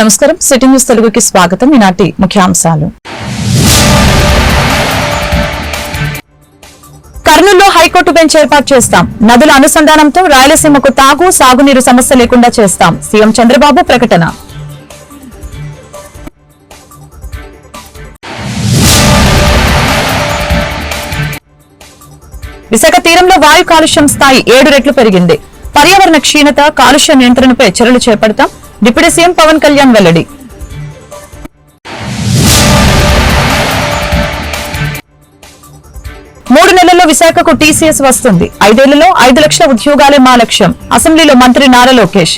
నమస్కారం. City news తెలుగుకి స్వాగతం. ఈనాటి ముఖ్యాంశాలు. కర్నూలులో హైకోర్టు బెంచ్ ఏర్పాటు చేస్తాం. నదుల అనుసంధానంతో రాయలసీమకు తాగు సాగునీరు సమస్య లేకుండా చేస్తాం. సీఎం చంద్రబాబు ప్రకటన. విశాఖ తీరంలో వాయు కాలుష్యం స్థాయి ఏడు రెట్లు పెరిగింది. పర్యావరణ క్షీణత కాలుష్య నియంత్రణపై చర్యలు చేపడతాం. డిప్యూటీ సీఎం పవన్ కళ్యాణ్ వెల్లడి. మూడు నెలల్లో విశాఖకు టీసీఎస్ వస్తుంది. ఐదేళ్ళలో ఐదు లక్షల ఉద్యోగాలే మా లక్ష్యం. అసెంబ్లీలో మంత్రి నారా లోకేష్.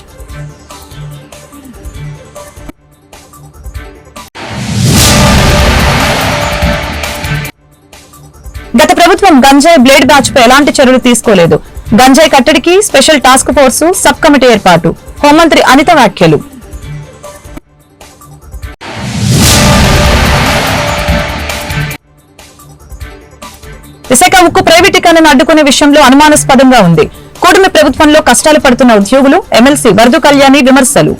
గత ప్రభుత్వం గంజాయి బ్లేడ్ బ్యాచ్ పై ఎలాంటి చర్యలు తీసుకోలేదు. గంజాయి కట్టడికి special task force sub committee ఏర్పాటు. హోంమంత్రి అనిత వ్యాఖ్యలు. విశాఖ ఉక్కు ప్రైవేటీకరణను అడ్డుకునే విషయంలో అనుమానాస్పదంగా ఉంది. కూటమి ప్రభుత్వంలో కష్టాలు పడుతున్న ఉద్యోగులు ఎమ్మెల్సీ వరదు కళ్యాణి విమర్శలు.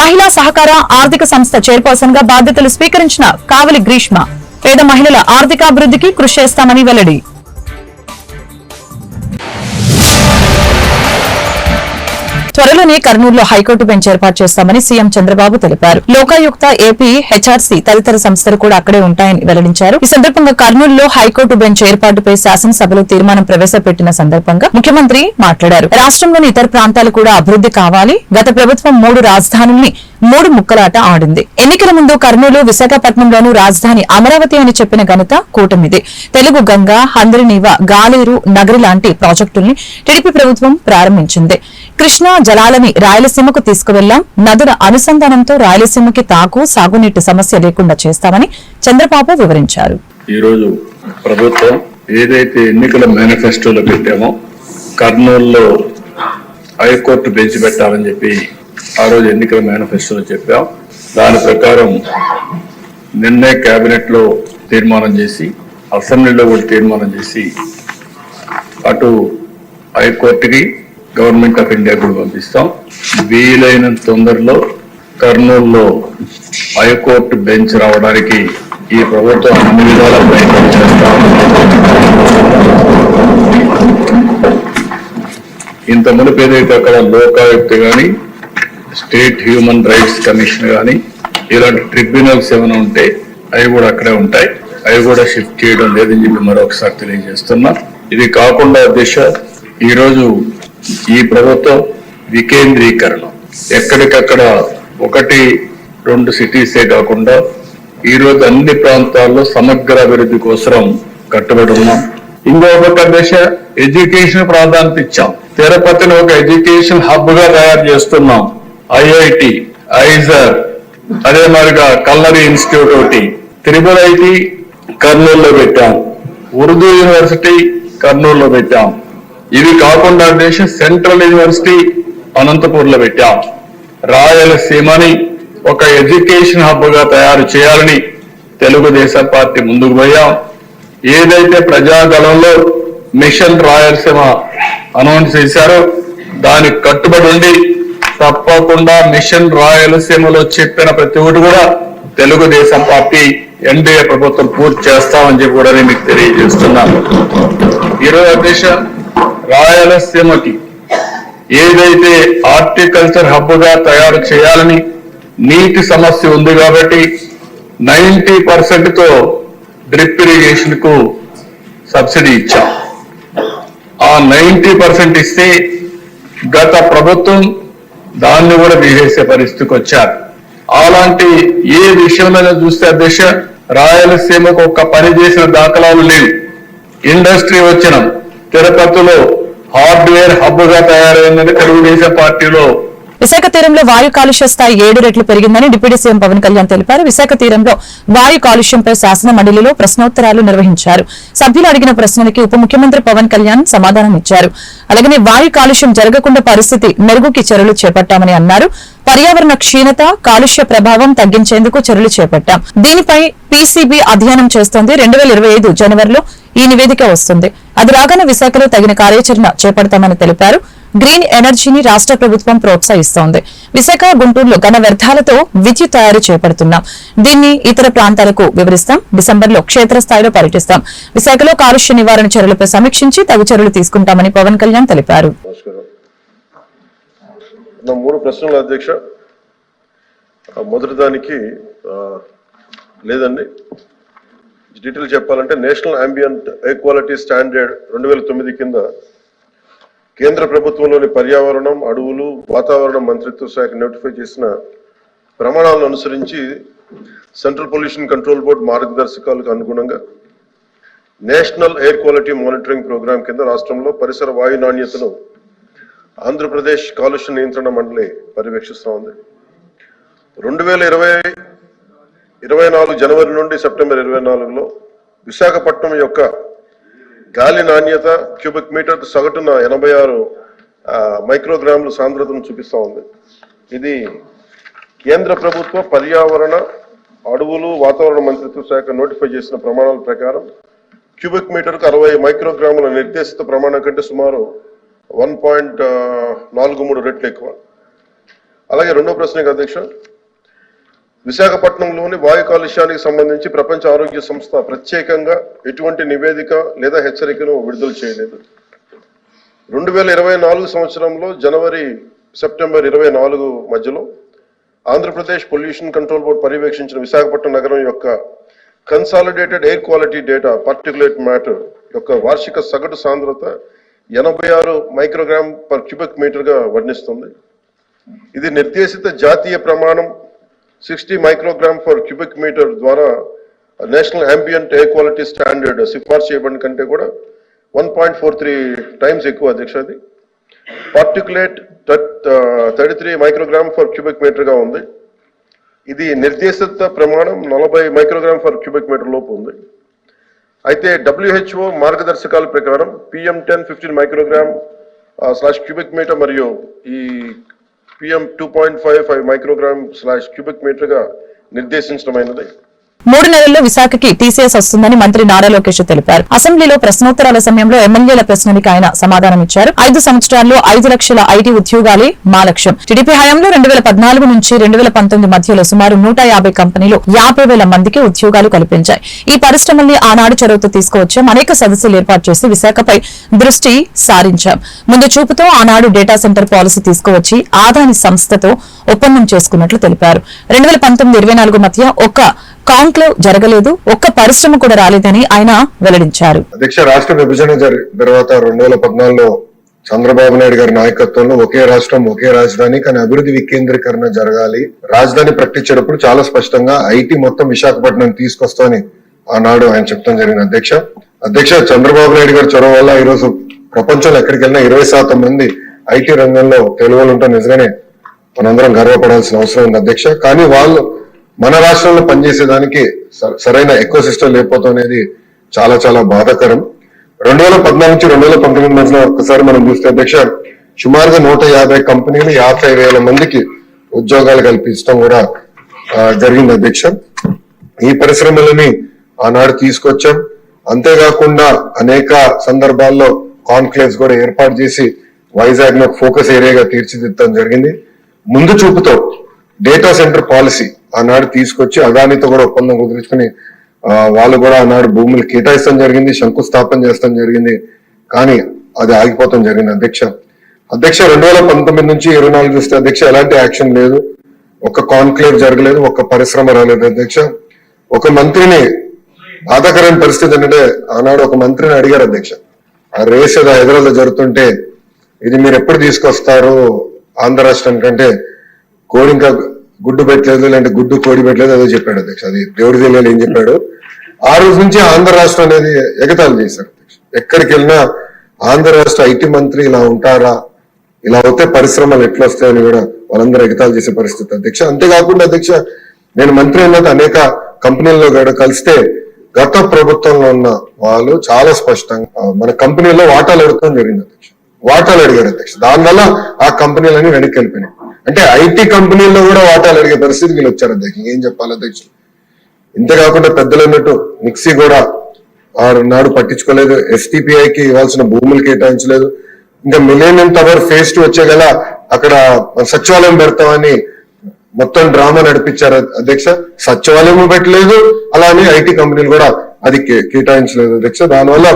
మహిళా సహకార ఆర్థిక సంస్థ చైర్పర్సన్గా బాధ్యతలు స్వీకరించిన కావలి గ్రీష్మ. పేద మహిళల ఆర్థికాభివృద్ధికి కృషి చేస్తామని వెల్లడి. త్వరలోనే కర్నూలులో హైకోర్టు బెంచ్ ఏర్పాటు చేస్తామని సీఎం చంద్రబాబు తెలిపారు. లోకాయుక్త ఏపీ హెచ్ఆర్సీ తదితర సంస్థలు కూడా అక్కడే ఉంటాయని వెల్లడించారు. ఈ సందర్భంగా కర్నూలులో హైకోర్టు బెంచ్ ఏర్పాటుపై శాసనసభలో తీర్మానం ప్రవేశపెట్టిన సందర్భంగా ముఖ్యమంత్రి మాట్లాడారు. రాష్ట్రంలోని ఇతర ప్రాంతాలు కూడా అభివృద్ధి కావాలి. గత ప్రభుత్వం మూడు రాజధానుల్ని మూడు ముక్కలాట ఆడింది. ఎన్నికల ముందు కర్నూలు విశాఖపట్నంలోను రాజధాని అమరావతి అని చెప్పిన ఘనత కూటమిది. తెలుగు గంగ హంద్రినీవ గాలేరు నగరి లాంటి ప్రాజెక్టుల్ని టీడీపీ ప్రభుత్వం ప్రారంభించింది. కృష్ణా జలాలని రాయలసీమకు తీసుకువెళ్ళాం నదుల అనుసంధానంతో రాయలసీమకి తాకు సాగునీటి సమస్య లేకుండా చేస్తామని చంద్రబాబు వివరించారు. ఈరోజు ప్రభుత్వం ఏదైతే ఎన్నికల మేనిఫెస్టోలో పెట్టామో కర్నూలులో హైకోర్టు బెంచ్ పెట్టాలని చెప్పి ఆ రోజు ఎన్నికల మేనిఫెస్టోలో చెప్పాం. దాని ప్రకారం నిన్నే కేబినెట్లో తీర్మానం చేసి అసెంబ్లీలో కూడా తీర్మానం చేసి అటు హైకోర్టుకి గవర్నమెంట్ ఆఫ్ ఇండియా కూడా పంపిస్తాం. వీలైనంత తొందరలో కర్నూలులో హైకోర్టు బెంచ్ రావడానికి ఈ ప్రభుత్వం అన్ని విధాల ప్రయత్నం చేస్తాం. ఇంత మునిపేదైతే అక్కడ లోకాయుక్త కానీ స్టేట్ హ్యూమన్ రైట్స్ కమిషన్ కానీ ఇలాంటి ట్రిబ్యునల్స్ ఏమైనా ఉంటే అవి కూడా అక్కడే ఉంటాయి. అవి కూడా షిఫ్ట్ చేయడం లేదని చెప్పి మరొకసారి తెలియజేస్తున్నా. ఇది కాకుండా దిశ ఈరోజు ఈ ప్రభుత్వం వికేంద్రీకరణ. ఎక్కడికక్కడ ఒకటి రెండు సిటీసే కాకుండా ఈ రోజు అన్ని ప్రాంతాల్లో సమగ్ర అభివృద్ధి కోసం కట్టుబడి ఉన్నాం. ఇంకొక దశ ఎడ్యుకేషన్ ప్రాధాన్యత ఇచ్చాం. తిరుపతిని ఒక ఎడ్యుకేషన్ హబ్గా తయారు చేస్తున్నాం. ఐఐటి ఐజర్ అదే మాదిరిగా కల్నరీ ఇన్స్టిట్యూట్ ఒకటి. త్రిబుల్ ఐటి కర్నూలులో పెట్టాం. ఉర్దూ యూనివర్సిటీ కర్నూలులో పెట్టాం. ఇవి కాకుండా దేశ సెంట్రల్ యూనివర్సిటీ అనంతపూర్లో పెట్టాం. రాయలసీమని ఒక ఎడ్యుకేషన్ హబ్గా తయారు చేయాలని తెలుగుదేశం పార్టీ ముందుకు పోయాం. ఏదైతే ప్రజాగలంలో మిషన్ రాయలసీమ అనౌన్స్ చేశారో దానికి కట్టుబడి ఉండి తప్పకుండా మిషన్ రాయలసీమలో చెప్పిన ప్రతి ఒక్కటి కూడా తెలుగుదేశం పార్టీ ఎన్డీఏ ప్రభుత్వం పూర్తి చేస్తామని చెప్పి కూడా నేను మీకు తెలియజేస్తున్నాను ఈరోజు అధ్యక్ష రాయలసీమకి ఏదైతే హార్టికల్చర్ హబ్గా తయారు చేయాలని నీటి సమస్య ఉంది కాబట్టి నైన్టీ పర్సెంట్తో డ్రిప్ ఇరిగేషన్కు సబ్సిడీ ఇచ్చాం. ఆ నైన్టీ పర్సెంట్ ఇస్తే గత ప్రభుత్వం దాన్ని కూడా తీసేసే పరిస్థితికి వచ్చారు. అలాంటి ఏ విషయంలో చూస్తే అధ్యక్ష రాయలసీమకు ఒక్క పని చేసిన దాఖలాలు లేవు. ఇండస్ట్రీ వచ్చిన తిరుపతిలో హార్డ్వేర్ హబ్గా తయారైందని తెలుగుదేశం పార్టీలో విశాఖ తీరంలో వాయు కాలుష్య స్థాయి ఏడు రెట్లు పెరిగిందని డిప్యూటీ సీఎం పవన్ కళ్యాణ్ తెలిపారు. విశాఖ తీరంలో వాయు కాలుష్యంపై శాసన మండలిలో ప్రశ్నోత్తరాలు నిర్వహించారు. సభ్యులు అడిగిన ప్రశ్నలకి ఉప ముఖ్యమంత్రి పవన్ కళ్యాణ్ సమాధానం ఇచ్చారు. అలాగనే వాయు కాలుష్యం జరగకుండా పరిస్థితి మెరుగుకి చర్యలు చేపట్టామని అన్నారు. పర్యావరణ క్షీణత కాలుష్య ప్రభావం తగ్గించేందుకు చర్యలు చేపట్టాం. దీనిపై పీసీబీ అధ్యయనం చేస్తోంది. రెండు వేల ఇరవై ఐదు జనవరిలో ఈ నివేదిక వస్తుంది. అది రాగానే విశాఖలో తగిన కార్యాచరణ చేపడతామని తెలిపారు. గ్రీన్ ఎనర్జీని రాష్ట్ర ప్రభుత్వం ప్రోత్సహిస్తోంది. విశాఖ గుంటూరులో ఘన వ్యర్థాలతో విద్యుత్ తయారు చేపడుతున్నాం. దీన్ని ఇతర ప్రాంతాలకు వివరిస్తాం. డిసెంబర్లో క్షేత్రస్థాయిలో పర్యటిస్తాం. విశాఖలో కాలుష్య నివారణ చర్యలపై సమీక్షించి తగు చర్యలు తీసుకుంటామని పవన్ కళ్యాణ్ తెలిపారు. మూడు ప్రశ్నలు అధ్యక్ష. మొదటి దానికి లేదండి. డీటెయిల్ చెప్పాలంటే national ambient air quality standard రెండు వేల తొమ్మిది కింద కేంద్ర ప్రభుత్వంలోని పర్యావరణం అడవులు వాతావరణ మంత్రిత్వ శాఖ నోటిఫై చేసిన ప్రమాణాలను అనుసరించి సెంట్రల్ పొల్యూషన్ కంట్రోల్ బోర్డ్ మార్గదర్శకాలకు అనుగుణంగా national air quality monitoring program కింద రాష్ట్రంలో పరిసర వాయు నాణ్యతను ఆంధ్రప్రదేశ్ కాలుష్య నియంత్రణ మండలి పర్యవేక్షిస్తూ ఉంది. రెండు వేల ఇరవై ఇరవై నాలుగు జనవరి నుండి సెప్టెంబర్ ఇరవై నాలుగులో విశాఖపట్నం యొక్క గాలి నాణ్యత క్యూబిక్ మీటర్ సగటున ఎనభై ఆరు మైక్రోగ్రాముల సాంద్రతను చూపిస్తూ ఉంది. ఇది కేంద్ర ప్రభుత్వ పర్యావరణ అడవులు వాతావరణ మంత్రిత్వ శాఖ నోటిఫై చేసిన ప్రమాణాల ప్రకారం క్యూబిక్ మీటర్కు అరవై మైక్రోగ్రాముల నిర్దేశిత ప్రమాణం కంటే సుమారు వన్ పాయింట్ నాలుగు మూడు రెట్లు ఎక్కువ. అలాగే రెండో ప్రశ్నకి అధ్యక్ష విశాఖపట్నంలోని వాయు కాలుష్యానికి సంబంధించి ప్రపంచ ఆరోగ్య సంస్థ ప్రత్యేకంగా ఎటువంటి నివేదిక లేదా హెచ్చరికను విడుదల చేయలేదు. రెండు వేల ఇరవై నాలుగు సంవత్సరంలో జనవరి సెప్టెంబర్ ఇరవై నాలుగు మధ్యలో ఆంధ్రప్రదేశ్ పొల్యూషన్ కంట్రోల్ బోర్డు పర్యవేక్షించిన విశాఖపట్నం నగరం యొక్క consolidated air quality data particulate matter యొక్క వార్షిక సగటు సాంద్రత ఎనభై ఆరు మైక్రోగ్రామ్ పర్ క్యూబిక్ మీటర్గా వర్ణిస్తుంది. ఇది నిర్దేశిత జాతీయ ప్రమాణం sixty microgram per cubic metre ద్వారా national ambient air quality standard సిఫార్సు చేయబడిన కంటే కూడా one point four three times ఎక్కువ అధ్యక్ష అది. Particulate thirty three microgram per cubic మీటర్గా ఉంది. ఇది నిర్దేశిత ప్రమాణం నలభై మైక్రోగ్రామ్ ఫర్ క్యూబిక్ మీటర్ లోపు ఉంది. అయితే డబ్ల్యూహెచ్ఓ మార్గదర్శకాల ప్రకారం PM ten fifteen microgram slash cubic metre మరియు ఈ PM two point five five microgram slash cubic మీటర్గా నిర్దేశించడమైనది. మూడు నెలల్లో విశాఖకి టీసీఎస్ వస్తుందని మంత్రి నారా లోకేష్ తెలిపారు. అసెంబ్లీలో ప్రశ్నోత్తరాల సమయంలో ఎమ్మెల్యేల ప్రశ్నలకు ఆయన సమాధానం ఇచ్చారు. ఐదు సంవత్సరాల్లో ఐదు లక్షల ఐటీ ఉద్యోగాలే మా లక్ష్యం. టీడీపీ హయాంలో రెండు వేల పద్నాలుగు నుంచి రెండు వేల పంతొమ్మిది మధ్యలో సుమారు నూట యాభై కంపెనీలు యాభై వేల మందికి ఉద్యోగాలు కల్పించాయి. ఈ పరిశ్రమల్ని ఆనాడు చొరవతో తీసుకువచ్చాం. అనేక సదస్సులు ఏర్పాటు చేసి విశాఖపై దృష్టి సారించాం. ముందు చూపుతో ఆనాడు డేటా సెంటర్ పాలసీ తీసుకువచ్చి ఆదాని సంస్థతో ఒప్పందం చేసుకున్నట్లు తెలిపారు. రెండు వేల పంతొమ్మిది ఇరవై నాలుగు మధ్య ఒక్క లో జరగలేదు ఒక్క పరిశ్రమ కూడా రాలేదని ఆయన వెల్లడించారు. అధ్యక్ష రాష్ట్ర విభజన తర్వాత రెండు వేల పద్నాలుగులో చంద్రబాబు నాయుడు గారి నాయకత్వంలో ఒకే రాష్ట్రం ఒకే రాజధాని కానీ అభివృద్ధి వికేంద్రీకరణ జరగాలి. రాజధాని ప్రకటించేటప్పుడు చాలా స్పష్టంగా ఐటీ మొత్తం విశాఖపట్నం తీసుకొస్తామని ఆనాడు ఆయన చెప్తాం జరిగింది. అధ్యక్ష అధ్యక్ష చంద్రబాబు నాయుడు గారి చొరవ వల్ల ఈరోజు ప్రపంచంలో ఎక్కడికి వెళ్ళినా ఇరవై శాతం మంది ఐటీ రంగంలో తెలుగులు వాళ్ళు ఉంటాం నిజంగానే మనందరం గర్వపడాల్సిన అవసరం ఉంది అధ్యక్ష. కానీ వాళ్ళు మన రాష్ట్రంలో పనిచేసేదానికి స- సరైన ఎక్కువ సిస్టమ్ లేకపోవడం అనేది చాలా చాలా బాధాకరం. రెండు వేల పద్నాలుగు నుంచి రెండు వేల పంతొమ్మిది మధ్యలో ఒక్కసారి మనం చూస్తే అధ్యక్ష సుమారుగా నూట యాభై కంపెనీలు యాభై వేల మందికి ఉద్యోగాలు కల్పించడం కూడా జరిగింది అధ్యక్ష. ఈ పరిశ్రమలని ఆనాడు తీసుకొచ్చాం. అంతేకాకుండా అనేక సందర్భాల్లో కాన్క్లేవ్స్ కూడా ఏర్పాటు చేసి వైజాగ్ ఫోకస్ ఏరియాగా తీర్చిదిద్దడం జరిగింది. ముందు చూపుతో డేటా సెంటర్ పాలసీ ఆనాడు తీసుకొచ్చి అదానితో కూడా ఒప్పందం కుదుర్చుకుని వాళ్ళు కూడా ఆనాడు భూములు కేటాయిస్తాం జరిగింది శంకుస్థాపన చేస్తాం జరిగింది. కానీ అది ఆగిపోతాం జరిగింది. అధ్యక్ష అధ్యక్ష రెండు వేల పంతొమ్మిది నుంచి ఇరవై నాలుగు చూస్తే అధ్యక్ష ఎలాంటి యాక్షన్ లేదు. ఒక కాన్క్లేవ్ జరగలేదు ఒక పరిశ్రమ రాలేదు. అధ్యక్ష ఒక మంత్రిని బాధాకరమైన పరిస్థితి ఏంటంటే ఆనాడు ఒక మంత్రిని అడిగారు అధ్యక్ష. ఆ రేస్ ఏదో హైదరాబాద్ జరుగుతుంటే ఇది మీరు ఎప్పుడు తీసుకొస్తారు ఆంధ్ర రాష్ట్రానికి అంటే గుడ్డు పెట్టలేదు లేదంటే గుడ్డు కోడి పెట్టలేదు అదో చెప్పాడు అధ్యక్ష. అది దేవుడి తెలియాలి ఏం చెప్పాడు? ఆ రోజు నుంచి ఆంధ్ర రాష్ట్రం అనేది ఎగతాళి చేశారు అధ్యక్ష. ఎక్కడికి వెళ్ళినా ఆంధ్ర రాష్ట్ర ఐటీ మంత్రి ఇలా ఉంటారా? ఇలా అవుతే పరిశ్రమలు ఎట్లా వస్తాయని కూడా వాళ్ళందరూ ఎగతాలు చేసే పరిస్థితి అధ్యక్ష. అంతేకాకుండా అధ్యక్ష నేను మంత్రి అయినది అనేక కంపెనీల్లో కూడా కలిస్తే గత ప్రభుత్వంలో ఉన్న వాళ్ళు చాలా స్పష్టంగా మన కంపెనీలో వాటాలు అడగడం జరిగింది అధ్యక్ష. వాటాలు అడిగారు అధ్యక్ష. దానివల్ల ఆ కంపెనీలన్నీ వెనక్కి వెళ్ళిపోయినాయి. అంటే ఐటీ కంపెనీల్లో కూడా వాటాలు అడిగే పరిస్థితి వీళ్ళు వచ్చారు అధ్యక్షులు. ఏం చెప్పాలి అధ్యక్షులు? ఇంతే కాకుండా పెద్దలు అన్నట్టు మిక్సీ కూడా ఆ నాడు పట్టించుకోలేదు. ఎస్టీపీఐకి ఇవ్వాల్సిన భూములు కేటాయించలేదు. ఇంకా మిలేనియం టవర్ ఫేస్ టు వచ్చే గల అక్కడ సచివాలయం పెడతామని మొత్తం డ్రామా నడిపించారు అధ్యక్ష. సచివాలయం పెట్టలేదు అలానే ఐటీ కంపెనీలు కూడా అది కే- కేటాయించలేదు అధ్యక్ష. దానివల్ల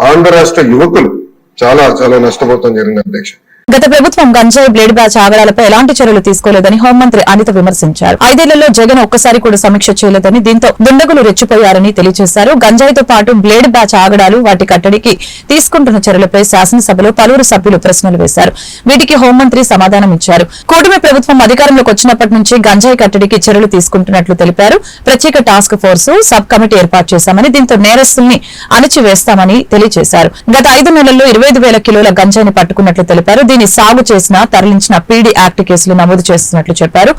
ఆంధ్ర రాష్ట్ర యువకులు చాలా చాలా నష్టపోతాం జరిగింది అధ్యక్ష. గత ప్రభుత్వం గంజాయి బ్లేడ్ బ్యాచ్ ఆగడాలపై ఎలాంటి చర్యలు తీసుకోలేదని హోంమంత్రి అనిత విమర్శించారు. ఐదేళ్ళలో జగన్ ఒక్కసారి కూడా సమీక్ష చేయలేదని దీంతో దుండగులు రెచ్చిపోయారని తెలియజేశారు. గంజాయితో పాటు బ్లేడ్ బ్యాచ్ ఆగడాలు వాటి కట్టడికి తీసుకుంటున్న చర్యలపై శాసనసభలో పలువురు సభ్యులు ప్రశ్నలు వేశారు. వీటికి హోంమంత్రి సమాధానం ఇచ్చారు. కూటమి ప్రభుత్వం అధికారంలోకి వచ్చినప్పటి నుంచి గంజాయి కట్టడికి చర్యలు తీసుకుంటున్నట్లు తెలిపారు. ప్రత్యేక టాస్క్ ఫోర్స్ సబ్ కమిటీ ఏర్పాటు చేశామని దీంతో నేరస్తుల్ని అణచివేస్తామని తెలియజేశారు. గత ఐదు నెలల్లో ఇరవై వేల కిలోల గంజాయిని పట్టుకున్నట్లు తెలిపారు. భూమిని సాగు చేసిన తరలించిన పీడీ యాక్ట్ కేసులు నమోదు చేస్తున్నట్లు చెప్పారు.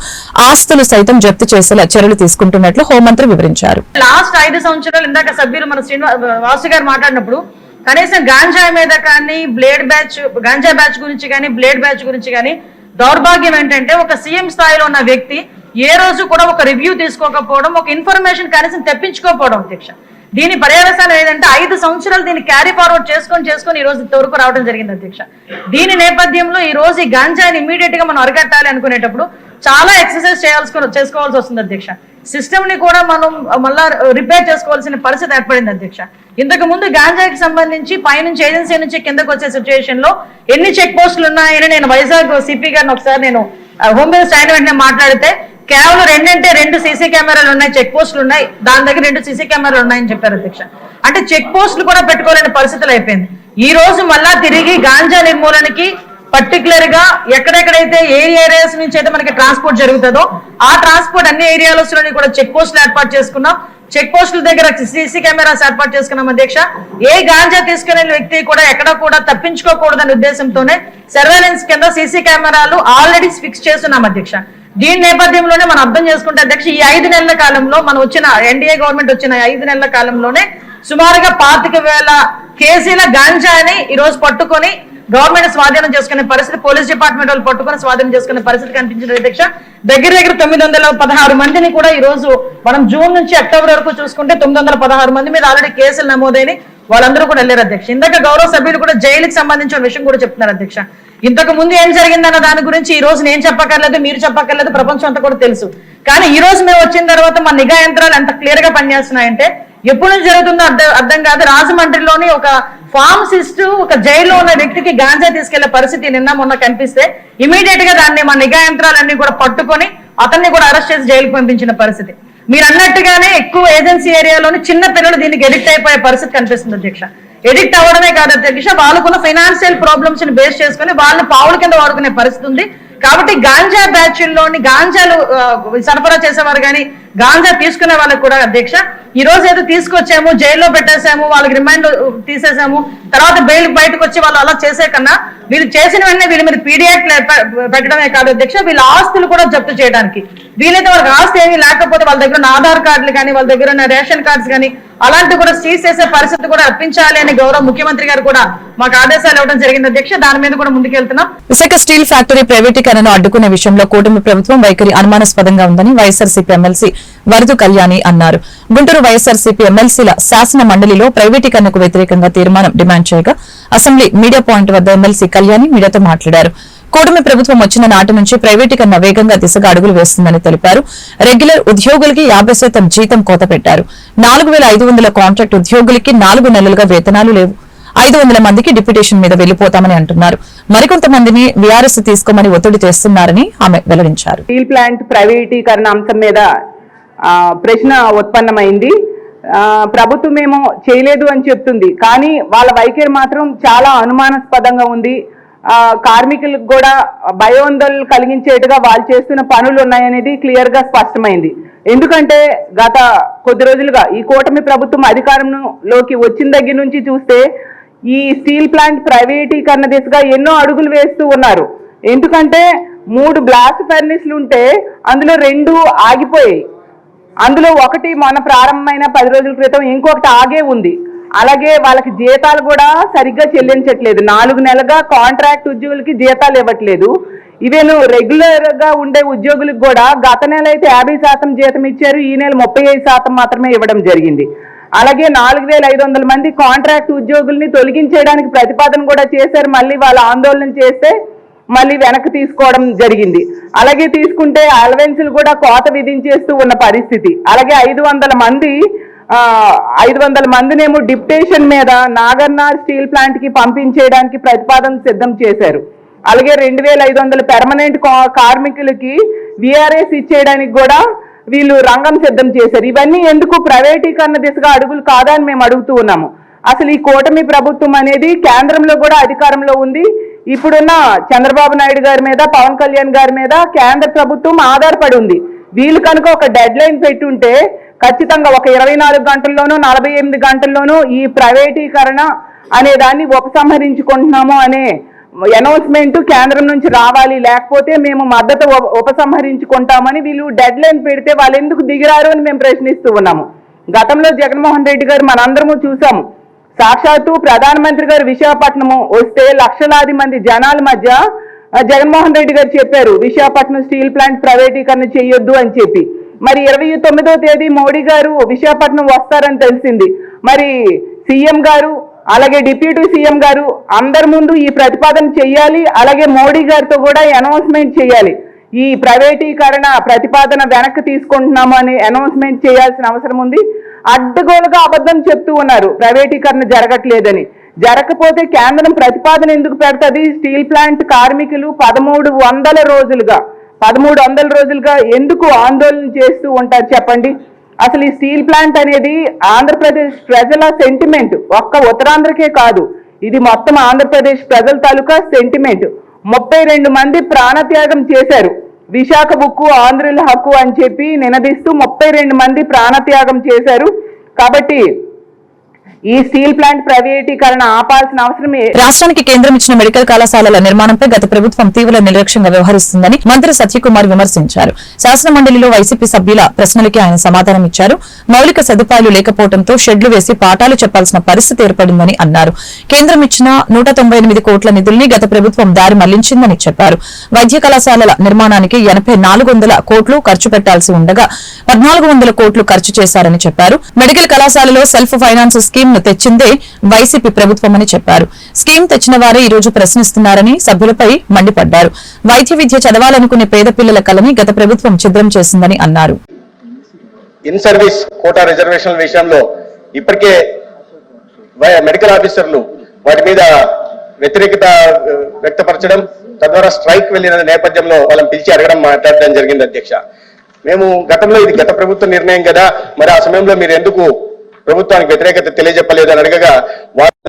ఆస్తులు సైతం జప్తు చేసేలా చర్యలు తీసుకుంటున్నట్లు హోంమంత్రి వివరించారు. లాస్ట్ ఐదు సంవత్సరాలు ఇందాక సభ్యులు మన శ్రీనివాసు గారు మాట్లాడినప్పుడు కనీసం గాంజా మీద కానీ బ్లేడ్ బ్యాచ్ గాంజా బ్యాచ్ గురించి కానీ బ్లేడ్ బ్యాచ్ గురించి కానీ దౌర్భాగ్యం ఏంటంటే ఒక సీఎం స్థాయిలో ఉన్న వ్యక్తి ఏ రోజు కూడా ఒక రివ్యూ తీసుకోకపోవడం ఒక ఇన్ఫర్మేషన్ కనీసం తెప్పించుకోకపోవడం అధ్యక్ష. దీని పర్యవసానం ఏదంటే ఐదు సంవత్సరాలు దీన్ని క్యారీ ఫార్వర్డ్ చేసుకొని చేసుకొని ఈ రోజు ఇంతవరకు రావడం జరిగింది అధ్యక్ష. దీని నేపథ్యంలో ఈ రోజు ఈ గాంజాని ఇమీడియట్గా మనం అరికట్టాలి అనుకునేటప్పుడు చాలా ఎక్సర్సైజ్ చేయాల్సి చేసుకోవాల్సి వస్తుంది అధ్యక్ష. సిస్టమ్ని కూడా మనం మళ్ళా రిపేర్ చేసుకోవాల్సిన పరిస్థితి ఏర్పడింది అధ్యక్ష. ఇంతకు ముందు గాంజాకి సంబంధించి పైనుంచి ఏజెన్సీ నుంచి కిందకు వచ్చే సిచ్యువేషన్లో ఎన్ని చెక్ పోస్టులు ఉన్నాయని నేను వైజాగ్ సిపి గారిని ఒకసారి నేను హోమ్ మినిస్టర్ అయిన వెంటనే మాట్లాడితే కేవలం రెండంటే రెండు సీసీ కెమెరాలు ఉన్నాయి చెక్ పోస్టులు ఉన్నాయి దాని దగ్గర రెండు సీసీ కెమెరాలు ఉన్నాయని చెప్పారు అధ్యక్ష. అంటే చెక్ పోస్టులు కూడా పెట్టుకోలేని పరిస్థితులు అయిపోయింది. ఈ రోజు మళ్ళా తిరిగి గాంజా నిర్మూలనకి పర్టికులర్గా ఎక్కడెక్కడైతే ఏ ఏరియాస్ నుంచి అయితే మనకి ట్రాన్స్పోర్ట్ జరుగుతుందో ఆ ట్రాన్స్పోర్ట్ అన్ని ఏరియాలోస్ కూడా చెక్ పోస్టులు ఏర్పాటు చేసుకున్నాం. చెక్ పోస్టుల దగ్గర సీసీ కెమెరాస్ ఏర్పాటు చేసుకున్నాం అధ్యక్ష. ఏ గాంజా తీసుకునే వ్యక్తి కూడా ఎక్కడ కూడా తప్పించుకోకూడదనే ఉద్దేశంతోనే సర్వేలెన్స్ కింద సీసీ కెమెరాలు ఆల్రెడీ ఫిక్స్ చేస్తున్నాం అధ్యక్ష. దీని నేపథ్యంలోనే మనం అర్థం చేసుకుంటే అధ్యక్ష ఈ ఐదు నెలల కాలంలో మనం వచ్చిన ఎన్డీఏ గవర్నమెంట్ వచ్చిన ఐదు నెలల కాలంలోనే సుమారుగా పాతిక వేల కేజీల గాంజాని ఈ రోజు పట్టుకొని గవర్నమెంట్ స్వాధీనం చేసుకునే పరిస్థితి పోలీస్ డిపార్ట్మెంట్ వాళ్ళు పట్టుకుని స్వాధీనం చేసుకునే పరిస్థితి కనిపించిన అధ్యక్ష దగ్గర దగ్గర తొమ్మిది వందల పదహారు మందిని కూడా ఈ రోజు మనం జూన్ నుంచి అక్టోబర్ వరకు చూసుకుంటే తొమ్మిది వందల పదహారు మంది మీద ఆల్రెడీ కేసులు నమోదైనవి వాళ్ళందరూ కూడా వెళ్ళారు అధ్యక్ష. ఇందాక గౌరవ సభ్యులు కూడా జైలుకి సంబంధించిన విషయం కూడా చెప్తున్నారు అధ్యక్ష. ఇంతకు ముందు ఏం జరిగిందన్న దాని గురించి ఈ రోజు నేను చెప్పక్కర్లేదు మీరు చెప్పక్కర్లేదు ప్రపంచం అంతా కూడా తెలుసు. కానీ ఈ రోజు మేము వచ్చిన తర్వాత మా నిఘా యంత్రాలు ఎంత క్లియర్గా పనిచేస్తున్నాయంటే ఎప్పుడు నుంచి జరుగుతుందో అర్థం అర్థం కాదు. రాజమండ్రిలోని ఒక ఫార్మసిస్ట్ ఒక జైల్లో ఉన్న వ్యక్తికి గాంజా తీసుకెళ్ళే పరిస్థితి నిన్న మొన్న కనిపిస్తే ఇమీడియట్గా దాన్ని మా నిఘా యంత్రాలన్నీ కూడా పట్టుకొని అతన్ని కూడా అరెస్ట్ చేసి జైలుకు పంపించిన పరిస్థితి. మీరు అన్నట్టుగానే ఎక్కువ ఏజెన్సీ ఏరియాలోని చిన్న పిల్లలు దీనికి ఎడిక్ట్ అయిపోయే పరిస్థితి కనిపిస్తుంది అధ్యక్ష. ఎడిక్ట్ అవ్వడమే కాదు అధ్యక్ష వాళ్ళకున్న ఫైనాన్షియల్ ప్రాబ్లమ్స్ని బేస్ చేసుకుని వాళ్ళని పావుల కింద వాడుకునే పరిస్థితి ఉంది. కాబట్టి గాంజా బ్యాచ్ల్లోని గాంజాలు సరఫరా చేసేవారు కానీ గాంజా తీసుకునే వాళ్ళకి కూడా అధ్యక్ష. ఈ రోజు ఏదో తీసుకొచ్చాము జైల్లో పెట్టేశాము వాళ్ళకి రిమైండ్ తీసేసాము తర్వాత బెయిల్ బయటకు వచ్చి వాళ్ళు అలా చేసే కన్నా వీళ్ళు చేసిన వెంటనే వీళ్ళ మీద పీడియాక్ట్ పెట్టడమే కాదు అధ్యక్ష వీళ్ళ ఆస్తులు కూడా జప్తు చేయడానికి. వీలైతే వాళ్ళకి ఆస్తి ఏమీ లేకపోతే వాళ్ళ దగ్గర ఉన్న ఆధార్ కార్డులు కానీ వాళ్ళ దగ్గర ఉన్న రేషన్ కార్డ్స్ కానీ అలాంటి కూడా సీజ్ చేసే పరిస్థితి కూడా అర్పించాలి అని గౌరవ ముఖ్యమంత్రి గారు కూడా మాకు ఆదేశాలు ఇవ్వడం జరిగింది అధ్యక్ష. దాని మీద కూడా ముందుకెళ్తున్నాం. విశాఖ స్టీల్ ఫ్యాక్టరీ ప్రైవేటీకరణను అడ్డుకునే విషయంలో కూటమి ప్రభుత్వం వైఖరి అనుమానాస్పదంగా ఉందని వైఎస్ఆర్సీపీ ఎమ్మెల్సీ వరదు కళ్యాణి అన్నారు. గుంటూరు వైఎస్ఆర్సీపీ ఎమ్మెల్సీల శాసన మండలిలో ప్రైవేటీకరణకు వ్యతిరేకంగా తీర్మానం డిమాండ్ చేయగా అసెంబ్లీ మీడియా పాయింట్ వద్ద ఎమ్మెల్సీ కళ్యాణి మీడియాతో మాట్లాడారు. కూటమి ప్రభుత్వం వచ్చిన నాటి నుంచి ప్రైవేటీకరణ వేగంగా దిశగా అడుగులు వేస్తుందని తెలిపారు. రెగ్యులర్ ఉద్యోగులకి యాభై శాతం జీతం కోత పెట్టారు. నాలుగు వేల ఐదు వందల కాంట్రాక్ట్ ఉద్యోగులకి నాలుగు నెలలుగా వేతనాలు లేవు. ఐదు వందల మందికి డిప్యుటేషన్ మీద వెళ్ళిపోతామని అంటున్నారు. మరికొంతమందిని వీఆర్ఎస్ తీసుకోమని ఒత్తిడి చేస్తున్నారని ఆమె వెల్లడించారు. స్టీల్ ప్లాంట్ ప్రైవేటీకరణ అంశం మీద ప్రశ్న ఉత్పన్నమైంది. ప్రభుత్వం ఏమో చేయలేదు అని చెప్తుంది. కానీ వాళ్ళ వైఖరి మాత్రం చాలా అనుమానాస్పదంగా ఉంది. కార్మికులకు కూడా భయోందోళనలు కలిగించేట్టుగా వాళ్ళు చేస్తున్న పనులు ఉన్నాయనేది క్లియర్గా స్పష్టమైంది. ఎందుకంటే గత కొద్ది రోజులుగా ఈ కూటమి ప్రభుత్వం అధికారంలోకి వచ్చిన దగ్గర నుంచి చూస్తే ఈ స్టీల్ ప్లాంట్ ప్రైవేటీకరణ దిశగా ఎన్నో అడుగులు వేస్తూ ఉన్నారు. ఎందుకంటే మూడు బ్లాస్ట్ ఫర్నిస్లు ఉంటే అందులో రెండు ఆగిపోయాయి. అందులో ఒకటి మొన్న ప్రారంభమైన పది రోజుల క్రితం ఇంకొకటి ఆగే ఉంది. అలాగే వాళ్ళకి జీతాలు కూడా సరిగ్గా చెల్లించట్లేదు. నాలుగు నెలలుగా కాంట్రాక్ట్ ఉద్యోగులకి జీతాలు ఇవ్వట్లేదు. ఇవేను రెగ్యులర్గా ఉండే ఉద్యోగులకు కూడా గత నెల అయితే యాభై శాతం జీతం ఇచ్చారు ఈ నెల ముప్పై ఐదు శాతం మాత్రమే ఇవ్వడం జరిగింది. అలాగే నాలుగు వేల ఐదు వందల మంది కాంట్రాక్ట్ ఉద్యోగుల్ని తొలగించేయడానికి ప్రతిపాదన కూడా చేశారు. మళ్ళీ వాళ్ళు ఆందోళన చేస్తే మళ్ళీ వెనక్కి తీసుకోవడం జరిగింది. అలాగే తీసుకుంటే అలవెన్సులు కూడా కోత విధించేస్తూ ఉన్న పరిస్థితి. అలాగే ఐదు వందల మంది ఐదు వందల మందినేమో డిప్టేషన్ మీద నాగర్నార్ స్టీల్ ప్లాంట్కి పంపించేయడానికి ప్రతిపాదన సిద్ధం చేశారు. అలాగే రెండు వేల ఐదు వందల పెర్మనెంట్ కార్మికులకి విఆర్ఎస్ ఇచ్చేయడానికి కూడా వీళ్ళు రంగం సిద్ధం చేశారు. ఇవన్నీ ఎందుకు ప్రైవేటీకరణ దిశగా అడుగులు కాదా అని మేము అడుగుతూ ఉన్నాము. అసలు ఈ కూటమి ప్రభుత్వం అనేది కేంద్రంలో కూడా అధికారంలో ఉంది. ఇప్పుడున్న చంద్రబాబు నాయుడు గారి మీద పవన్ కళ్యాణ్ గారి మీద కేంద్ర ప్రభుత్వం ఆధారపడి ఉంది. వీళ్ళు కనుక ఒక డెడ్ లైన్ పెట్టుంటే ఖచ్చితంగా ఒక ఇరవై నాలుగు గంటల్లోనూ నలభై ఎనిమిది గంటల్లోనూ ఈ ప్రైవేటీకరణ అనే దాన్ని ఉపసంహరించుకుంటున్నాము అనే అనౌన్స్మెంట్ కేంద్రం నుంచి రావాలి. లేకపోతే మేము మద్దతు ఉపసంహరించుకుంటామని వీళ్ళు డెడ్ లైన్ పెడితే వాళ్ళు ఎందుకు దిగిరారు అని మేము ప్రశ్నిస్తూ ఉన్నాము. గతంలో జగన్మోహన్ రెడ్డి గారు మనందరము చూసాము. సాక్షాత్తు ప్రధానమంత్రి గారు విశాఖపట్నము వస్తే లక్షలాది మంది జనాల మధ్య జగన్మోహన్ రెడ్డి గారు చెప్పారు విశాఖపట్నం స్టీల్ ప్లాంట్ ప్రైవేటీకరణ చేయొద్దు అని చెప్పి. మరి ఇరవై తొమ్మిదో తేదీ మోడీ గారు విశాఖపట్నం వస్తారని తెలిసింది. మరి సీఎం గారు అలాగే డిప్యూటీ సీఎం గారు అందరి ముందు ఈ ప్రతిపాదన చేయాలి అలాగే మోడీ గారితో కూడా అనౌన్స్మెంట్ చేయాలి. ఈ ప్రైవేటీకరణ ప్రతిపాదన వెనక్కి తీసుకుంటున్నాము అని అనౌన్స్మెంట్ చేయాల్సిన అవసరం ఉంది. అడ్డగోలుగా అబద్ధం చెప్తూ ఉన్నారు. ప్రైవేటీకరణ జరగట్లేదని. జరగకపోతే కేంద్రం ప్రతిపాదన ఎందుకు పెడుతుంది? స్టీల్ ప్లాంట్ కార్మికులు పదమూడు వందల రోజులుగా పదమూడు వందల రోజులుగా ఎందుకు ఆందోళన చేస్తూ ఉంటారు చెప్పండి? అసలు ఈ స్టీల్ ప్లాంట్ అనేది ఆంధ్రప్రదేశ్ ప్రజల సెంటిమెంట్. ఒక్క ఉత్తరాంధ్రకే కాదు. ఇది మొత్తం ఆంధ్రప్రదేశ్ ప్రజల తాలూకా సెంటిమెంట్. ముప్పై రెండు మంది ప్రాణత్యాగం చేశారు. విశాఖ బుక్కు ఆంధ్రుల హక్కు అని చెప్పి నినదిస్తూ ముప్పై రెండు మంది ప్రాణత్యాగం చేశారు. కాబట్టి ఈ స్టీల్ ప్లాంట్ ప్రైవేటీకరణ ఆపాల్సిన అవసరమే రాష్ట్రానికి కేంద్రం ఇచ్చిన మెడికల్ కళాశాలల నిర్మాణంపై గత ప్రభుత్వం తీవ్ర నిర్లక్ష్యంగా వ్యవహరిస్తుందని మంత్రి సత్యకుమార్ విమర్శించారు. శాసన మండలిలో వైసీపీ సభ్యుల ప్రశ్నలకి ఆయన సమాధానం ఇచ్చారు. మౌలిక సదుపాయాలు లేకపోవడంతో షెడ్లు వేసి పాఠాలు చెప్పాల్సిన పరిస్థితి ఏర్పడిందని అన్నారు. కేంద్రం ఇచ్చిన నూట తొంభై ఎనిమిది కోట్ల నిధుల్ని గత ప్రభుత్వం దారి మళ్ళించిందని చెప్పారు. వైద్య కళాశాలల నిర్మాణానికి ఎనభై నాలుగు వందల కోట్లు ఖర్చు పెట్టాల్సి ఉండగా పద్నాలుగు వందల కోట్లు ఖర్చు చేశారని చెప్పారు. మెడికల్ కళాశాలలో సెల్ఫ్ ఫైనాన్స్ స్కీమ్ స్కీమ్ను తెచ్చిందే వైసీపీ ప్రభుత్వమని చెప్పారు. స్కీమ్ తెచ్చిన వారే ఈ రోజు ప్రశ్నిస్తున్నారని సభ్యులపై మండిపడ్డారు. వైద్య విద్య చదవాలనుకునే పేద పిల్లల కలని గత ప్రభుత్వం ఛిద్రం చేసిందని అన్నారు. ఇన్ సర్వీస్ కోటా రిజర్వేషన్ల విషయంలో ఇప్పటికే మెడికల్ ఆఫీసర్లు వాటి మీద వ్యతిరేకత వ్యక్తపరచడం తద్వారా స్ట్రైక్ వెళ్ళిన నేపథ్యంలో వాళ్ళని పిలిచి అడగడం మాట్లాడడం జరిగింది అధ్యక్ష. మేము గతంలో ఇది గత ప్రభుత్వ నిర్ణయం కదా మరి ఆ సమయంలో మీరు ఎందుకు ప్రభుత్వానికి వ్యతిరేకత తెలియజెప్పలేదని అడగగా వాళ్ళు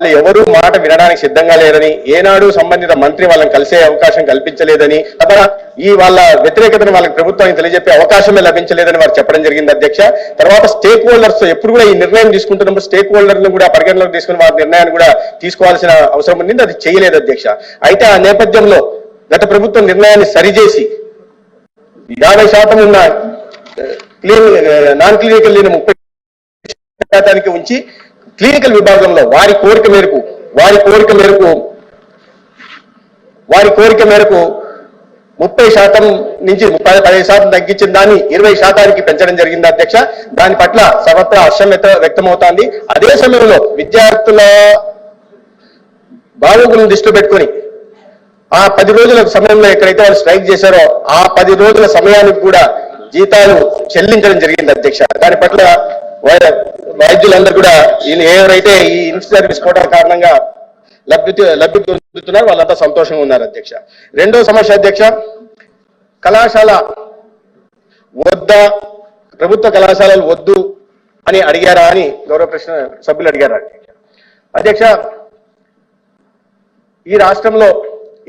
ఎవరూ మాట వినడానికి సిద్ధంగా లేరని ఏనాడు సంబంధిత మంత్రి వాళ్ళని కలిసే అవకాశం కల్పించలేదని తర్వాత ఈ వాళ్ళ వ్యతిరేకతను వాళ్ళకి ప్రభుత్వానికి తెలియజెప్పే అవకాశమే లభించలేదని వారు చెప్పడం జరిగింది అధ్యక్ష. తర్వాత స్టేక్ హోల్డర్స్ ఎప్పుడు కూడా ఈ నిర్ణయం తీసుకుంటున్నప్పుడు స్టేక్ హోల్డర్లను కూడా పరిగణలోకి తీసుకుని వారి నిర్ణయాన్ని కూడా తీసుకోవాల్సిన అవసరం ఉంది అది చేయలేదు అధ్యక్ష. అయితే ఆ నేపథ్యంలో గత ప్రభుత్వం నిర్ణయాన్ని సరిచేసి యాభై శాతం ఉన్న క్లీన్ నాన్ క్లినికల్ లేని ముప్పై శాతానికి ఉంచి క్లినికల్ విభాగంలో వారి కోరిక మేరకు వారి కోరిక మేరకు వారి కోరిక మేరకు ముప్పై శాతం నుంచి ముప్పై పదిహేను శాతం తగ్గించిన దాన్ని ఇరవై శాతానికి పెంచడం జరిగింది అధ్యక్ష. దాని పట్ల సర్వత్రా అసమ్యత వ్యక్తమవుతోంది. అదే సమయంలో విద్యార్థుల బాగోగులను దృష్టిలో పెట్టుకుని ఆ పది రోజుల సమయంలో ఎక్కడైతే వాళ్ళు స్ట్రైక్ చేశారో ఆ పది రోజుల సమయానికి కూడా జీతాలు చెల్లించడం జరిగింది అధ్యక్ష. దాని పట్ల వైద్యులందరూ కూడా వీళ్ళు ఎవరైతే ఈ ఇన్ సర్వీస్ కారణంగా లబ్ధి లబ్ధి పొందుతున్నారు వాళ్ళంతా సంతోషంగా ఉన్నారు అధ్యక్ష. రెండో సమస్య అధ్యక్ష కళాశాల వద్దా ప్రభుత్వ కళాశాలలు వద్దు అని అడిగారా అని గౌరవ ప్రశ్న సభ్యులు అడిగారా అధ్యక్ష. అధ్యక్ష ఈ రాష్ట్రంలో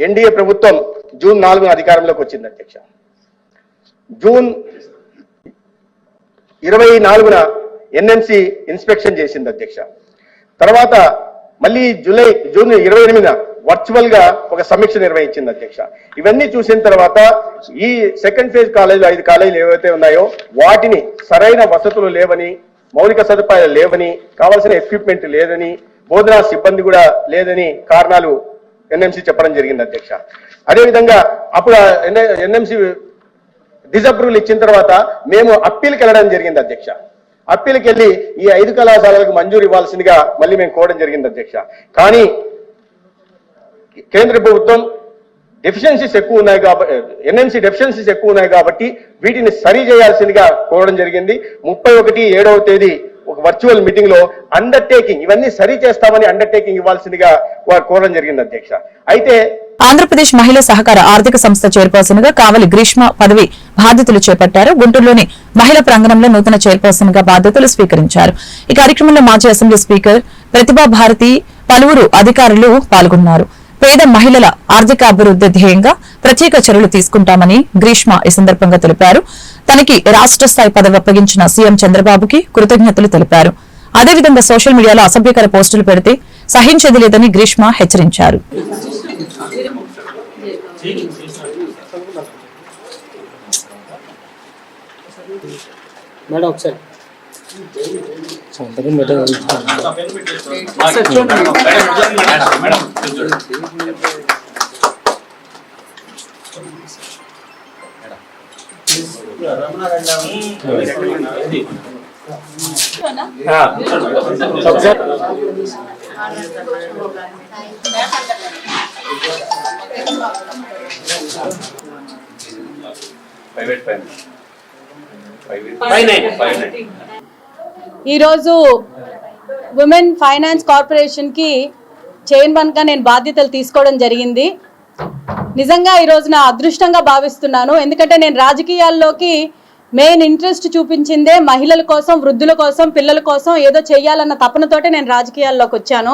ఎన్డీఏ ప్రభుత్వం జూన్ నాలుగున అధికారంలోకి వచ్చింది అధ్యక్ష. జూన్ ఇరవై నాలుగున ఎన్ఎన్సి ఇన్స్పెక్షన్ చేసింది అధ్యక్ష. తర్వాత మళ్ళీ జూలై జూన్ ఇరవై ఎనిమిదిన వర్చువల్గా ఒక సమీక్ష నిర్వహించింది అధ్యక్ష. ఇవన్నీ చూసిన తర్వాత ఈ సెకండ్ ఫేజ్ కాలేజీలు ఐదు కాలేజీలు ఏవైతే ఉన్నాయో వాటిని సరైన వసతులు లేవని మౌలిక సదుపాయాలు లేవని కావాల్సిన ఎక్విప్మెంట్ లేదని బోధనా సిబ్బంది కూడా లేదని కారణాలు ఎన్ఎంసీ చెప్పడం జరిగింది అధ్యక్ష. అదేవిధంగా అప్పుడు ఎన్ఎంసీ డిజప్రూవల్ ఇచ్చిన తర్వాత మేము అప్పీల్కి వెళ్ళడం జరిగింది అధ్యక్ష. అప్పీలకి వెళ్ళి ఈ ఐదు కళాశాలలకు మంజూరు ఇవ్వాల్సిందిగా మళ్ళీ మేము కోరడం జరిగింది అధ్యక్ష. కానీ కేంద్ర ప్రభుత్వం డెఫిషియన్సీస్ ఎక్కువ ఉన్నాయి కాబట్టి ఎన్ఎంసీ డెఫిషియన్సీస్ ఎక్కువ ఉన్నాయి కాబట్టి వీటిని సరి చేయాల్సిందిగా కోరడం జరిగింది. ముప్పై ఒకటి ఏడవ తేదీ వర్చువల్ మీటింగ్లో అండర్టేకింగ్ ఇవన్నీ సరి చేస్తామని అండర్టేకింగ్ ఇవ్వాల్సిందిగా వారు కోరడం జరిగింది అధ్యక్ష. అయితే ఆంధ్రప్రదేశ్ మహిళా సహకార ఆర్థిక సంస్థ చైర్పర్సన్గా కావలి గ్రీష్మ పదవి బాధ్యతలు చేపట్టారు. గుంటూరులోని మహిళా ప్రాంగణంలో నూతన చైర్పర్సన్గా బాధ్యతలు స్వీకరించారు. ఈ కార్యక్రమంలో మాజీ అసెంబ్లీ స్పీకర్ ప్రతిభా భారతి పలువురు అధికారులు పాల్గొన్నారు. పేద మహిళల ఆర్థిక అభివృద్ధి ధ్యేయంగా ప్రత్యేక చర్యలు తీసుకుంటామని గ్రీష్మ ఈ సందర్భంగా తెలిపారు. తనకి రాష్ట స్థాయి పదవి అప్పగించిన సీఎం చంద్రబాబుకి కృతజ్ఞతలు తెలిపారు. అదేవిధంగా సోషల్ మీడియాలో అసభ్యకర పోస్టులు పెడితే సహించేది లేదని గ్రీష్మ హెచ్చరించారు. మేడం ఒకసారి. సంతకం పెట్టాలి ఈరోజు ఉమెన్ ఫైనాన్స్ కార్పొరేషన్కి చైర్మన్గా నేను బాధ్యతలు తీసుకోవడం జరిగింది. నిజంగా ఈరోజు నా అదృష్టంగా భావిస్తున్నాను. ఎందుకంటే నేను రాజకీయాల్లోకి మెయిన్ ఇంట్రెస్ట్ చూపించిందే మహిళల కోసం వృద్ధుల కోసం పిల్లల కోసం ఏదో చేయాలన్న తపనతోటే నేను రాజకీయాల్లోకి వచ్చాను.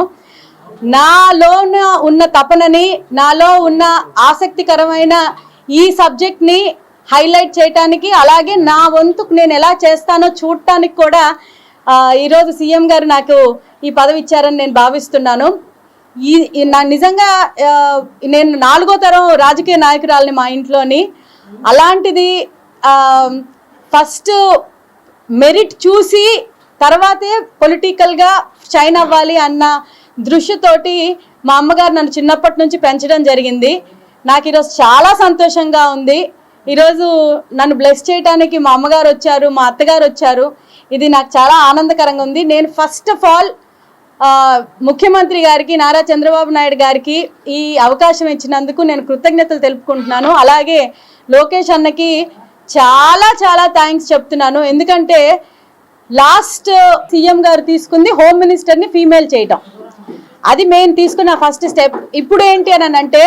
నాలోన ఉన్న తపనని నాలో ఉన్న ఆసక్తికరమైన ఈ సబ్జెక్ట్ని హైలైట్ చేయటానికి అలాగే నా వంతుకు నేను ఎలా చేస్తానో చూడటానికి కూడా ఈరోజు సీఎం గారు నాకు ఈ పదవి ఇచ్చారని నేను భావిస్తున్నాను. ఈ నా నిజంగా నేను నాలుగో తరం రాజకీయ నాయకురాలని మా ఇంట్లోని అలాంటిది ఫస్ట్ మెరిట్ చూసి తర్వాతే పొలిటికల్గా షైన్ అవ్వాలి అన్న దృష్టితోటి మా అమ్మగారు నన్ను చిన్నప్పటి నుంచి పెంచడం జరిగింది. నాకు ఈరోజు చాలా సంతోషంగా ఉంది. ఈరోజు నన్ను బ్లెస్ చేయడానికి మా అమ్మగారు వచ్చారు మా అత్తగారు వచ్చారు. ఇది నాకు చాలా ఆనందకరంగా ఉంది. నేను ఫస్ట్ ఆఫ్ ఆల్ ముఖ్యమంత్రి గారికి నారా చంద్రబాబు నాయుడు గారికి ఈ అవకాశం ఇచ్చినందుకు నేను కృతజ్ఞతలు తెలుపుకుంటున్నాను. అలాగే లోకేష్ అన్నకి చాలా చాలా థ్యాంక్స్ చెప్తున్నాను. ఎందుకంటే లాస్ట్ సీఎం గారు తీసుకుంది హోమ్ మినిస్టర్ని ఫీమేల్ చేయటం. అది మెయిన్ తీసుకున్న ఫస్ట్ స్టెప్ ఇప్పుడు ఏంటి అని అంటే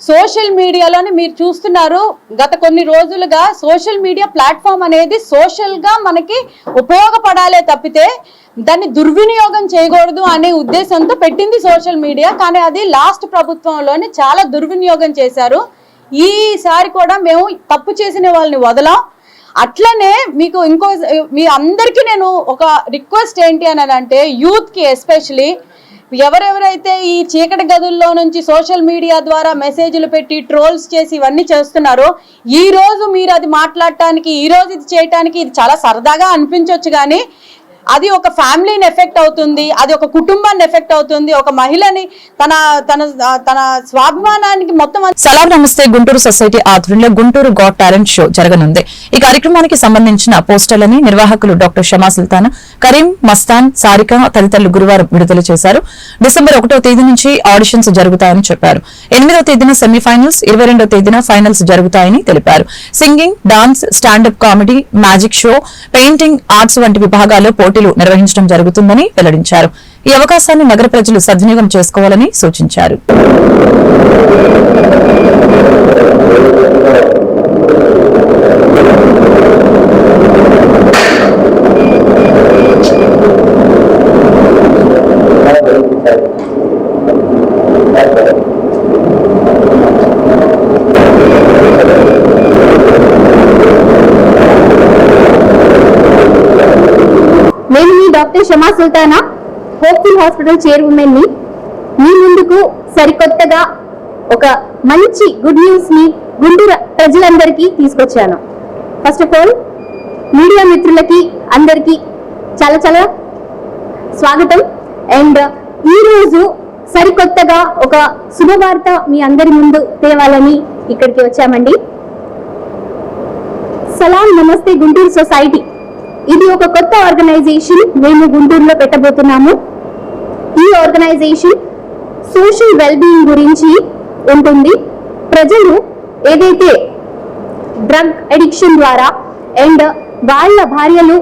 సోషల్ మీడియాలోని మీరు చూస్తున్నారు. గత కొన్ని రోజులుగా సోషల్ మీడియా ప్లాట్ఫామ్ అనేది సోషల్గా మనకి ఉపయోగపడాలే తప్పితే దాన్ని దుర్వినియోగం చేయకూడదు అనే ఉద్దేశంతో పెట్టింది సోషల్ మీడియా. కానీ అది లాస్ట్ ప్రభుత్వంలోనే చాలా దుర్వినియోగం చేశారు. ఈసారి కూడా మేము తప్పు చేసిన వాళ్ళని వదలం. అట్లనే మీకు ఇంకో మీ అందరికీ నేను ఒక రిక్వెస్ట్ ఏంటి అని అంటే యూత్కి ఎస్పెషలీ ఎవరెవరైతే ఈ చీకటి గదుల్లో నుంచి సోషల్ మీడియా ద్వారా మెసేజ్లు పెట్టి ట్రోల్స్ చేసి ఇవన్నీ చేస్తున్నారో ఈ రోజు మీరు అది మాట్లాడటానికి ఈ రోజు ఇది చేయటానికి ఇది చాలా సరదాగా అనిపించవచ్చు కానీ అది ఒక ఫ్యామిలీని ఎఫెక్ట్ అవుతుంది అది ఒక కుటుంబాన్ని ఎఫెక్ట్ అవుతుంది ఒక మహిళని తన తన తన స్వాభిమానానికి మొత్తం సలాం నమస్తే గుంటూరు సొసైటీ ఆధ్వర్యంలో గుంటూరు గాడ్ టాలెంట్ షో జరగనుంది. ఈ కార్యక్రమానికి సంబంధించిన పోస్టర్లని నిర్వాహకులు డాక్టర్ షమా సుల్తాన్ కరీం మస్తాన్ సారిక తదితరులు గురువారం విడుదల చేశారు. డిసెంబర్ ఒకటో తేదీ నుంచి ఆడిషన్స్ జరుగుతాయని చెప్పారు. ఎనిమిదో తేదీన సెమీఫైనల్స్ ఇరవై రెండో తేదీన ఫైనల్స్ జరుగుతాయని తెలిపారు. Singing dance standup comedy magic show painting arts వంటి విభాగాల్లో పోటీలు నిర్వహించడం జరుగుతుందని వెల్లడించారు. ఈ అవకాశాన్ని నగర ప్రజలు సద్వినియోగం చేసుకోవాలని సూచించారు. Doctor Shama Sultana hopeful hospital చైర్మన్ని మీ ముందుకు సరికొత్తగా ఒక మంచి గుడ్ న్యూస్ని గుంటూరు ప్రజలందరికీ తీసుకొచ్చాను. ఫస్ట్ ఆఫ్ ఆల్ మీడియా మిత్రులకి అందరికీ చాలా చాలా స్వాగతం. అండ్ ఈ రోజు సరికొత్తగా ఒక శుభవార్త మీ అందరి ముందు తేవాలని ఇక్కడికి వచ్చామండి. సలాం నమస్తే గుంటూరు సొసైటీ. ఇది ఒక కొత్త ఆర్గనైజేషన్ మేము గుంటూరులో పెట్టబోతున్నాము. ఈ ఆర్గనైజేషన్ సోషల్ వెల్బీయింగ్ గురించి ఉంటుంది. ప్రజలు ఏదైతే డ్రగ్ అడిక్షన్ ద్వారా అండ్ వాళ్ళ భార్యలు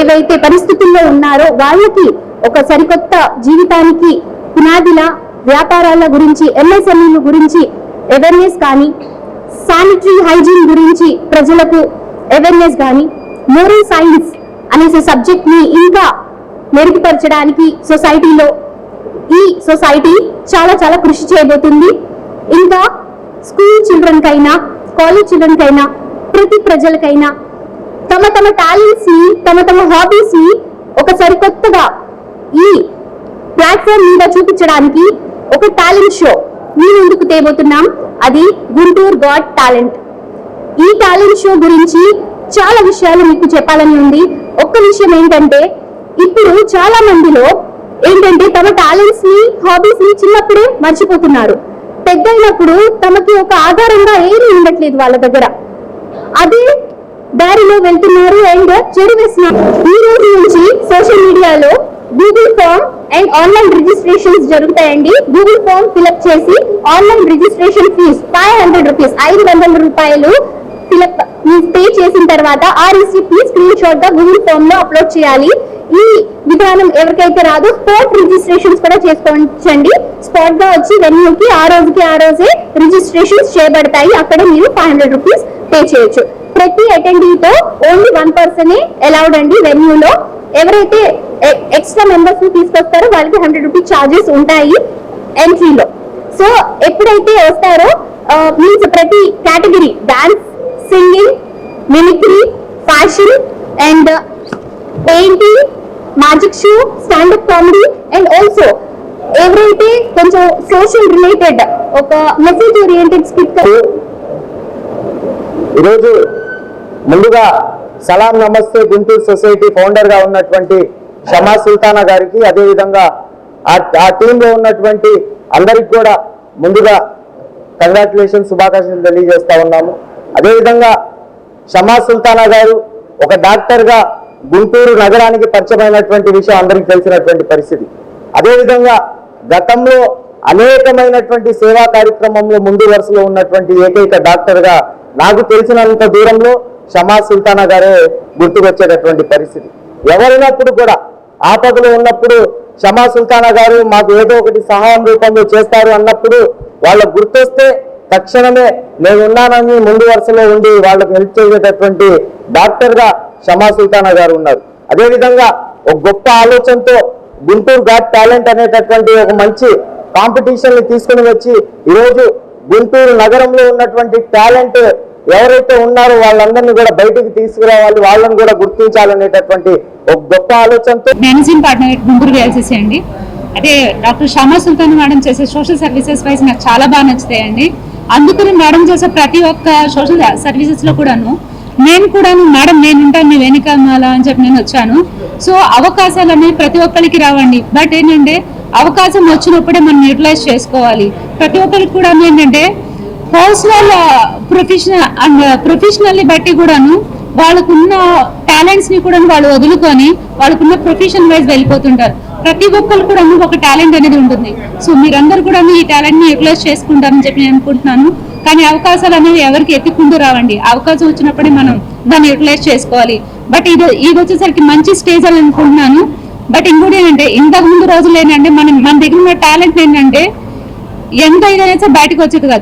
ఏవైతే పరిస్థితుల్లో ఉన్నారో వాళ్ళకి ఒక సరికొత్త జీవితానికి పునాదిల వ్యాపారాల గురించి ఎంఎస్ఎంఈల గురించి అవేర్నెస్ కానీ శానిటరీ హైజీన్ గురించి ప్రజలకు అవేర్నెస్ కానీ మోరల్ సైన్స్ అనేసి సబ్జెక్ట్ని ఇంకా మెరుగుపరచడానికి సొసైటీలో ఈ సొసైటీ చాలా చాలా కృషి చేయబోతుంది. ఇంకా స్కూల్ చిల్డ్రన్ కైనా కాలేజ్ చిల్డ్రన్ కైనా ప్రతి ప్రజలకైనా తమ తమ టాలెంట్స్ని తమ తమ హాబీస్ని ఒక సరికొత్తగా ఈ ప్లాట్ఫామ్ మీద చూపించడానికి ఒక టాలెంట్ షో మీ ముందుకు తేబోతున్నాం. అది గుంటూరు గాడ్ టాలెంట్. ఈ టాలెంట్ షో గురించి చాలా విషయాలు మీకు చెప్పాలని ఉంది. ఒక్క విషయం ఏంటంటే ఇప్పుడు చాలా మందిలో ఏంటంటే తమ టాలెంట్స్ని హాబీస్ని చిన్నప్పుడే మర్చిపోతున్నారు. పెద్దయినప్పుడు తమకి ఒక ఆధారంగా ఏమీ ఉండట్లేదు వాళ్ళ దగ్గర. అదే దారిలో వెళ్తున్నారు అండ్ చెరువేస్తున్నారు ఈ రోజు నుంచి సోషల్ మీడియాలో Google form and online registrations జరుగుతాయండి. గూగుల్ ఫామ్ ఫిలప్ చేసి online registration fees five hundred rupees ఐదు వందల రూపాయలు ఫిలప్ పే చేసిన తర్వాత ఆ రిసిప్ట్ని స్క్రీన్ షాట్గా గూగుల్ ఫామ్లో అప్లోడ్ చేయాలి. ఈ విధానం ఎవరికైతే రాదు స్పాట్ రిజిస్ట్రేషన్స్ కూడా చేసుకోవచ్చండి స్పాట్గా వచ్చి వెన్యూకి ఆ రోజుకి ఆ రోజే రిజిస్ట్రేషన్స్ చేయబడతాయి. అక్కడ మీరు ఫైవ్ హండ్రెడ్ రూపీస్ పే చేయొచ్చు. ప్రతి అటెండీతో ఓన్లీ వన్ పర్సన్ అలౌడ్ అండి వెన్యూలో ఎవరైతే ఎక్స్ట్రా మెంబర్స్ని తీసుకొస్తారో వాళ్ళకి హండ్రెడ్ రూపీస్ చార్జెస్ ఉంటాయి ఎంట్రీలో సో ఎప్పుడైతే వస్తారో మీన్స్ ప్రతి category dance singing mimicry fashion and painting magic show standup comedy and also ఎవరైతే కొంచెం సోషల్ రిలేటెడ్ ఒక మెసేజ్ ఓరియంటెడ్ స్పీకర్ ఈరోజు ముందుగా సలాం నమస్తే గుంటూరు సొసైటీ ఫౌండర్గా ఉన్నటువంటి షమా సుల్తానా గారికి అదేవిధంగా ఆ ఆ టీంలో ఉన్నటువంటి అందరికి కూడా ముందుగా కంగ్రాచులేషన్ శుభాకాంక్షలు తెలియజేస్తా ఉన్నాము. అదేవిధంగా షమా సుల్తానా గారు ఒక డాక్టర్గా గుంటూరు నగరానికి పరిచయమైనటువంటి విషయం అందరికీ తెలిసినటువంటి పరిస్థితి. అదేవిధంగా గతంలో అనేకమైనటువంటి సేవా కార్యక్రమంలో ముందు వరుసలో ఉన్నటువంటి ఏకైక డాక్టర్గా నాకు తెలిసినంత దూరంలో షమా సుల్తానా గారే గుర్తుకొచ్చేటటువంటి పరిస్థితి. ఎవరినప్పుడు కూడా ఆపదలో ఉన్నప్పుడు షమా సుల్తానా గారు మాకు ఏదో ఒకటి సహాయం రూపంలో చేస్తారు అన్నప్పుడు వాళ్ళ గుర్తొస్తే తక్షణమే నేను ఉన్నానని ముందు వరుసలో ఉండి వాళ్ళకి హెల్ప్ చేసేటటువంటి డాక్టర్గా షమా సుల్తానా గారు ఉన్నారు. అదేవిధంగా ఒక గొప్ప ఆలోచనతో గుంటూరు గాట్ టాలెంట్ అనేటటువంటి ఒక మంచి కాంపిటీషన్ని తీసుకుని వచ్చి ఈరోజు గుంటూరు నగరంలో ఉన్నటువంటి టాలెంట్ ఎవరైతే ఉన్నారో వాళ్ళందరినీ కూడా బయటికి తీసుకురావాలి వాళ్ళని కూడా గుర్తించాలనేటటువంటి ఒక గొప్ప ఆలోచనతో మేనేజింగ్ పార్ట్నర్ గుంటూరు విఎల్సిసి అండి. అదే డాక్టర్ షమా సుల్తాన్ మేడం చేసే సోషల్ సర్వీసెస్ వైజ్ నాకు చాలా బాగా నచ్చుతాయండి. అందుకని మేడం చేసే ప్రతి ఒక్క సోషల్ సర్వీసెస్లో కూడాను నేను కూడాను మేడం నేను ఉంటాను మీ వెనుకమాల అని చెప్పి నేను వచ్చాను. సో అవకాశాలు అనేవి ప్రతి ఒక్కరికి రావండి. బట్ ఏంటంటే అవకాశం వచ్చినప్పుడే మనం యూటిలైజ్ చేసుకోవాలి. ప్రతి ఒక్కరికి కూడా ఏంటంటే పర్సనల్ ప్రొఫెషనల్ అండ్ ప్రొఫెషనల్ని బట్టి కూడాను వాళ్ళకున్న టాలెంట్స్ని కూడా వాళ్ళు వదులుకొని వాళ్ళకున్న ప్రొఫెషన్ వైజ్ వెళ్ళిపోతుంటారు. ప్రతి ఒక్కరు కూడా ఒక టాలెంట్ అనేది ఉంటుంది. సో మీరందరూ కూడా ఈ టాలెంట్ని యూటిలైజ్ చేసుకుంటారని చెప్పి నేను అనుకుంటున్నాను. కానీ అవకాశాలు అనేవి ఎవరికి ఎత్తుకుంటూ రావండి. అవకాశం వచ్చినప్పుడే మనం దాన్ని యూటిలైజ్ చేసుకోవాలి. బట్ ఇది ఇది వచ్చేసరికి మంచి స్టేజ్ అని అనుకుంటున్నాను. బట్ ఇంకోటి ఏంటంటే ఇంతకు ముందు రోజులు ఏంటంటే మనం మన దగ్గర ఉన్న టాలెంట్ ఏంటంటే ఎంత ఇదైనా బయటకు వచ్చేది కాదు.